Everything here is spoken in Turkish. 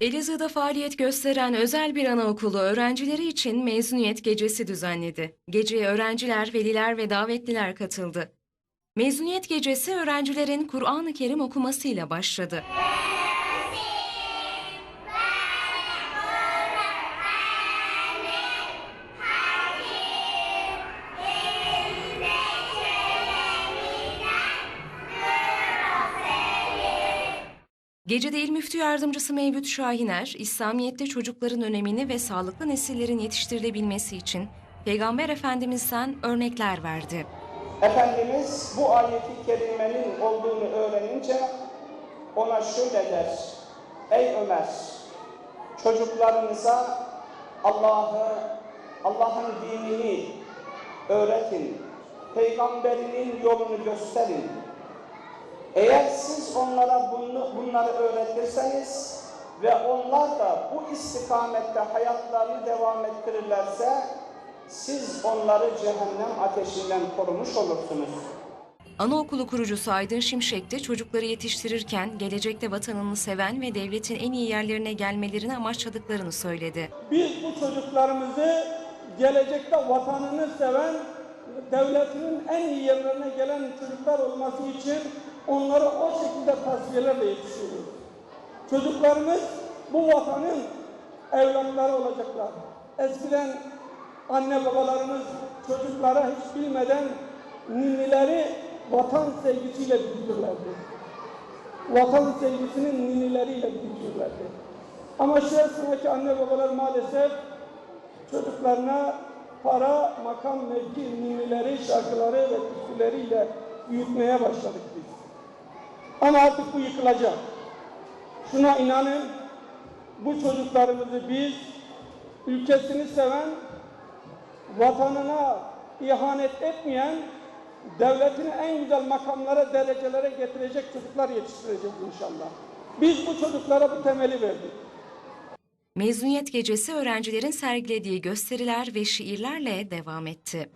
Elazığ'da faaliyet gösteren özel bir anaokulu öğrencileri için mezuniyet gecesi düzenledi. Geceye öğrenciler, veliler ve davetliler katıldı. Mezuniyet gecesi öğrencilerin Kur'an-ı Kerim okumasıyla başladı. Gecede İl Müftü Yardımcısı Mevlüt Şahiner, İslamiyet'te çocukların önemini ve sağlıklı nesillerin yetiştirilebilmesi için Peygamber Efendimiz'den örnekler verdi. Efendimiz bu ayeti kerimenin olduğunu öğrenince ona şöyle der. Ey Ömer, çocuklarınıza Allah'ı, Allah'ın dinini öğretin. Peygamberinin yolunu gösterin. Eğer siz onlara bunu, bunları öğretirseniz ve onlar da bu istikamette hayatlarını devam ettirirlerse siz onları cehennem ateşinden korumuş olursunuz. Anaokulu kurucusu Aydın Şimşek de çocukları yetiştirirken gelecekte vatanını seven ve devletin en iyi yerlerine gelmelerini amaçladıklarını söyledi. Biz bu çocuklarımızı gelecekte vatanını seven, devletinin en iyi yerlerine gelen çocuklar olması için onları o şekilde tasfiyelerle yetiştiriyoruz. Çocuklarımız bu vatanın evlatları olacaklar. Eskiden anne babalarımız çocuklara hiç bilmeden ninnileri vatan sevgisiyle büyütürlerdi. Vatan sevgisinin ninnileriyle büyütürlerdi. Ama şu esnadaki anne babalar maalesef çocuklarına para, makam, mevki, ninnileri, şarkıları ve türküleriyle büyütmeye başladık biz. Ama artık bu yıkılacak. Şuna inanın, bu çocuklarımızı biz ülkesini seven, vatanına ihanet etmeyen, devletini en güzel makamlara, derecelere getirecek çocuklar yetiştireceğiz inşallah. Biz bu çocuklara bu temeli verdik. Mezuniyet gecesi öğrencilerin sergilediği gösteriler ve şiirlerle devam etti.